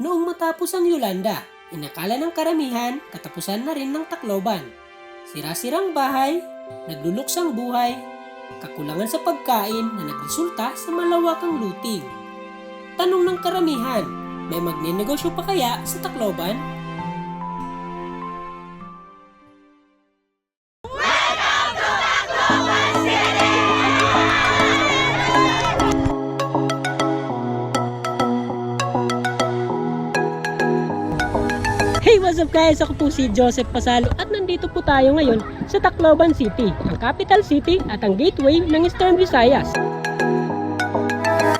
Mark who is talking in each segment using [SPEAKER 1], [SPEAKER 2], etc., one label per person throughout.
[SPEAKER 1] Noong matapos ang Yolanda, inakala ng karamihan katapusan na rin ng Tacloban. Sira-sirang bahay, nagluluksang buhay, kakulangan sa pagkain na nagresulta sa malawakang looting. Tanong ng karamihan, may magnenegosyo pa kaya sa Tacloban? Up guys? Ako po si Joseph Pasalo at nandito po tayo ngayon sa Tacloban City, ang capital city at ang gateway ng Eastern Visayas.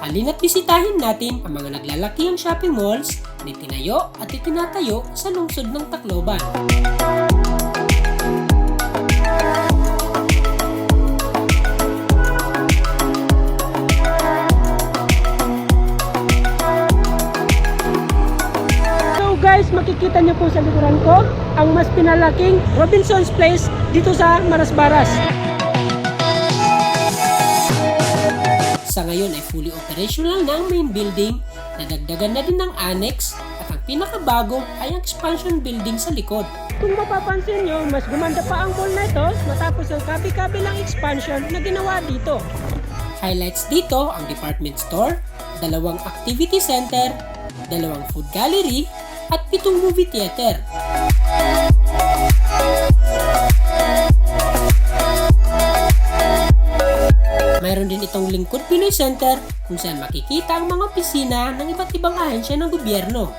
[SPEAKER 1] Halina't bisitahin natin ang mga naglalakihang shopping malls na tinayo at itinatayo sa lungsod ng Tacloban. Guys, makikita niyo po sa likuran ko ang mas pinalaking Robinson's Place dito sa Marasbaras. Sa ngayon ay fully operational na ang main building, nadagdagan na din ng annex at ang pinakabago ay ang expansion building sa likod. Kung mapapansin nyo, mas gumanda pa ang mall na ito matapos ang kabi-kabilang expansion na ginawa dito. Highlights dito ang department store, dalawang activity center, dalawang food gallery, at pitong movie theater. Mayroon din itong Lingkod Pinoy Center kung saan makikita ang mga opisina ng iba't ibang ahensya ng gobyerno.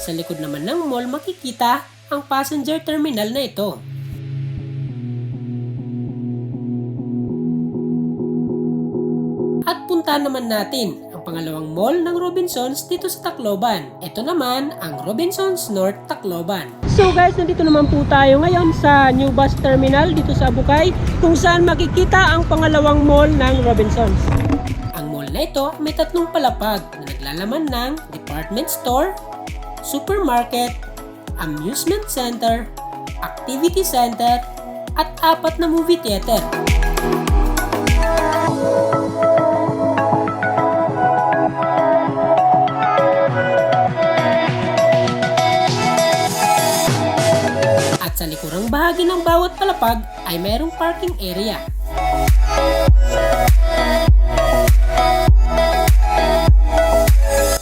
[SPEAKER 1] Sa likod naman ng mall makikita ang passenger terminal na ito. At punta naman natin ang pangalawang mall ng Robinsons dito sa Tacloban. Ito naman ang Robinsons North Tacloban. So guys, nandito naman po tayo ngayon sa New Bus Terminal dito sa Bukay kung saan makikita ang pangalawang mall ng Robinsons. Ang mall na ito may tatlong palapag na naglalaman ng department store, supermarket, amusement center, activity center, at apat na movie theater. Palapag ay mayroong parking area.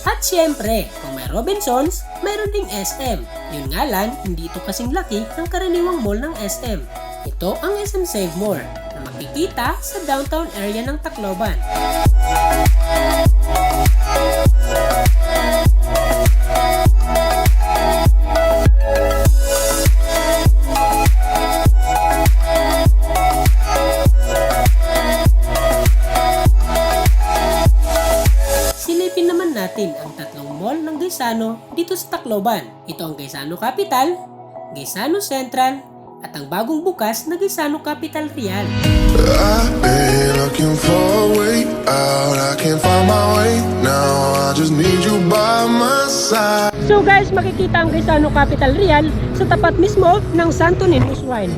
[SPEAKER 1] At syempre, kung may Robinsons, mayroon ding SM. Yun nga lang, hindi ito kasing laki ng karaniwang mall ng SM. Ito ang SM Save More na makikita sa downtown area ng Tacloban. Gaisano dito sa Tacloban. Ito ang Gaisano Capital, Gaisano Central, at ang bagong bukas na Gaisano Capital Real.
[SPEAKER 2] I've been looking for a way out. I can't find my way now. I just need you by my side.
[SPEAKER 1] So guys, makikita ang Gaisano Capital Real sa tapat mismo ng Santo Niño Shrine.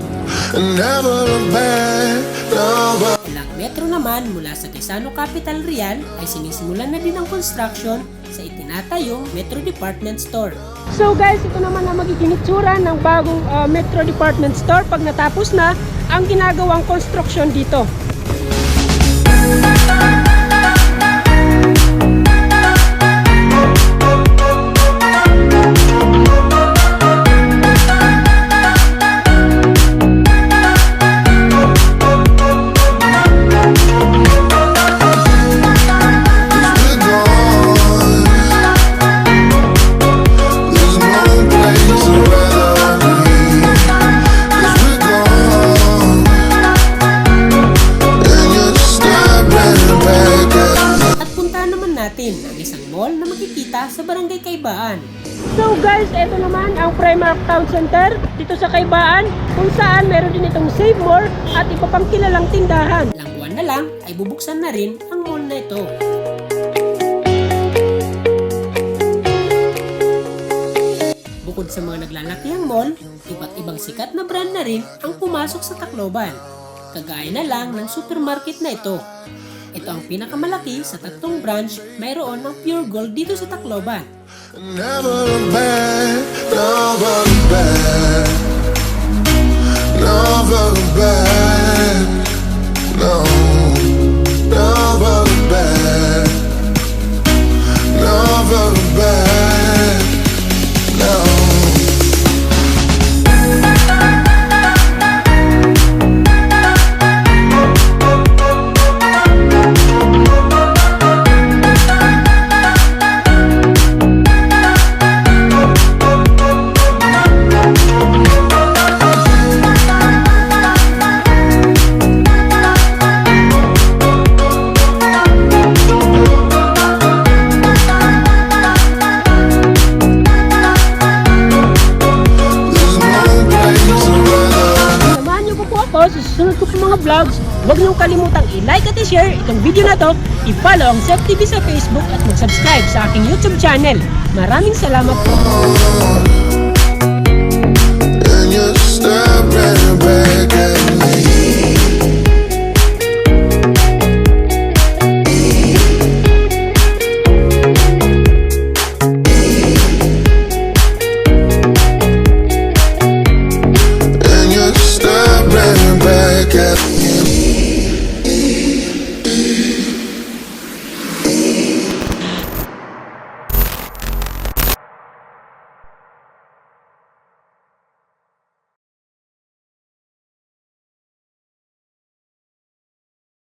[SPEAKER 2] And never look back.
[SPEAKER 1] Ilang metro naman mula sa Gaisano Capital Real ay sinisimulan na din ang construction sa itinatayong Metro Department Store. So guys, ito naman ang magiging itsura ng bagong uh, Metro Department Store pag natapos na ang ginagawang construction dito. Guys, ito naman ang Primark Town Center dito sa Kaibaan kung saan meron din itong Save More at iba pang kilalang tindahan. Ilang buwan na lang ay bubuksan na rin ang mall na ito. Bukod sa mga naglalakihang mall, iba't ibang sikat na brand na rin ang pumasok sa Tacloban. Kagaya na lang ng supermarket na ito. Ito ang pinakamalaki sa tatlong branch mayroon ng pure gold dito sa Tacloban.
[SPEAKER 2] No.
[SPEAKER 1] Sa susunod ko mga vlogs. Huwag niyong kalimutang i-like at i-share itong video na to. I-follow ang Seth TV sa Facebook at mag-subscribe sa aking YouTube channel. Maraming salamat po.